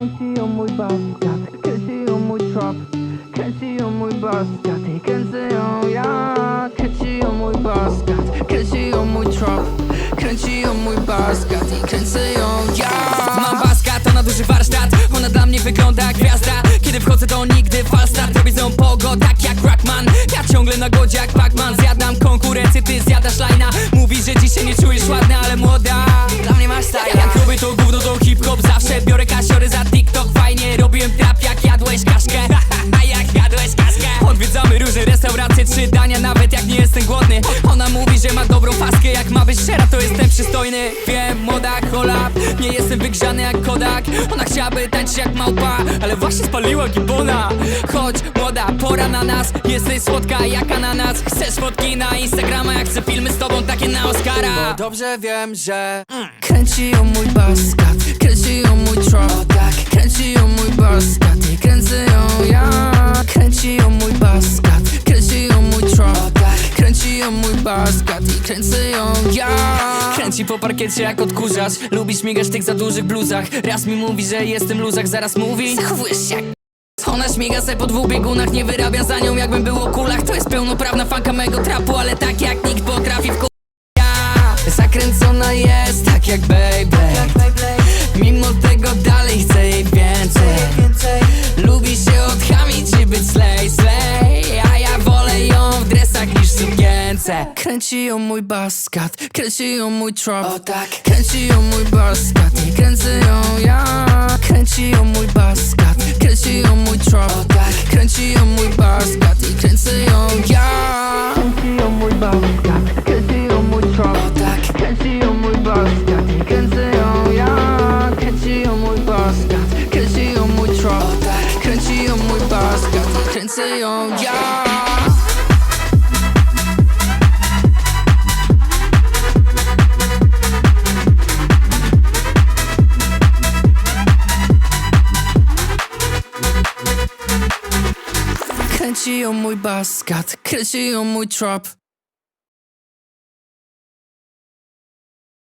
Kręci o mój baskat, kręci o mój trop Kręci o mój baskat i kręcę ją ja Kręci o mój baskat, kręci o mój trop Kręci o mój baskat i kręcę ją ja Mam baskat, ona duży warsztat. Ona dla mnie wygląda jak gwiazda. Kiedy wchodzę to nigdy falstart Robię z nią pogo tak jak Rockman. Ja ciągle na godzie jak Pacman. Zjadam konkurencję, ty zjadasz lajna. Mówi, że dzisiaj nie czujesz ładny, ale młoda. Dla mnie masz style Jak robię to gówno to hip-hop Zawsze biorę głodny. Ona mówi, że ma dobrą paskę Jak ma być szczera, to jestem przystojny. Wiem, moda, kolab Nie jestem wygrzany jak Kodak. Ona chciałaby tańczyć jak małpa Ale właśnie spaliła gibona Chodź, młoda, pora na nas. Jesteś słodka jak ananas. Chcesz fotki na Instagrama Jak chcę filmy z tobą, takie na Oscara. Dobrze wiem, że Kręci o mój baskat, kręci o mój trop tak. O mój baskat i kręcę ją ja. Kręci po parkiecie jak odkurzasz Lubi śmigać w tych za dużych bluzach. Raz mi mówi, że jestem luzak, zaraz mówi. Zachowujesz się jak Ona śmiga se po dwóch biegunach Nie wyrabia za nią jakbym był o kulach. To jest pełnoprawna fanka mego trapu Ale tak jak nikt potrafi w ja. Zakręcona jest tak jak baby Mimo tego sukience Kręci o mój baskat, kręci o mój trop O tak. Kręci o mój baskat i kręcę ją ja Kręci o mój baskat, kręci o mój trop tak. Kręci o mój baskat i kręcę ją ja Kręci o mój baskat, kręci o mój trop tak. Kręci o mój baskat i kręcę ją ja Kręci o mój baskat, kręci o mój trop tak. Kręci o mój baskat i kręcę ją ja Kręci o mój baskat, kręci o mój trop